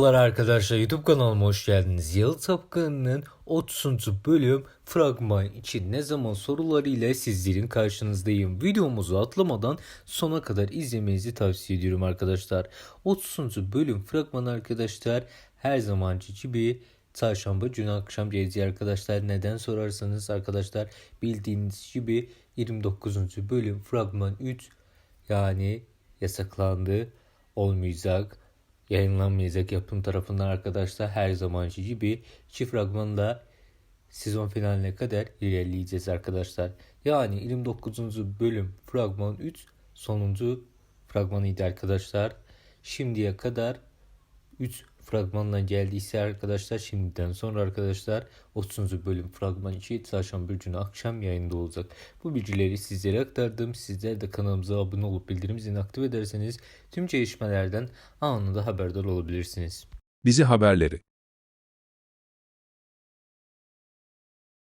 Merhabalar arkadaşlar YouTube kanalıma hoş geldiniz. Yalı Tapkanı'nın 30. bölüm fragman için ne zaman sorularıyla sizlerin karşınızdayım. Videomuzu atlamadan sona kadar izlemenizi tavsiye ediyorum arkadaşlar. 30. bölüm fragmanı arkadaşlar her zamanki gibi çarşamba günü akşam gelecek arkadaşlar. Neden sorarsanız arkadaşlar bildiğiniz gibi 29. bölüm fragman 3 yani yasaklandı olmayacak yayınlanmayacak yapım tarafından arkadaşlar her zamanki gibi çift fragmanla sezon finaline kadar ilerleyeceğiz arkadaşlar. Yani 29. bölüm fragman 3 sonuncu fragmanıydı arkadaşlar. Şimdiye kadar 3 fragmanla geldiyse arkadaşlar şimdiden sonra arkadaşlar 30. bölüm fragman 2 çarşamba günü akşam yayında olacak. Bu bilgileri sizlere aktardım. Sizler de kanalımıza abone olup bildirim zilini aktif ederseniz tüm gelişmelerden anında haberdar olabilirsiniz. Dizi haberleri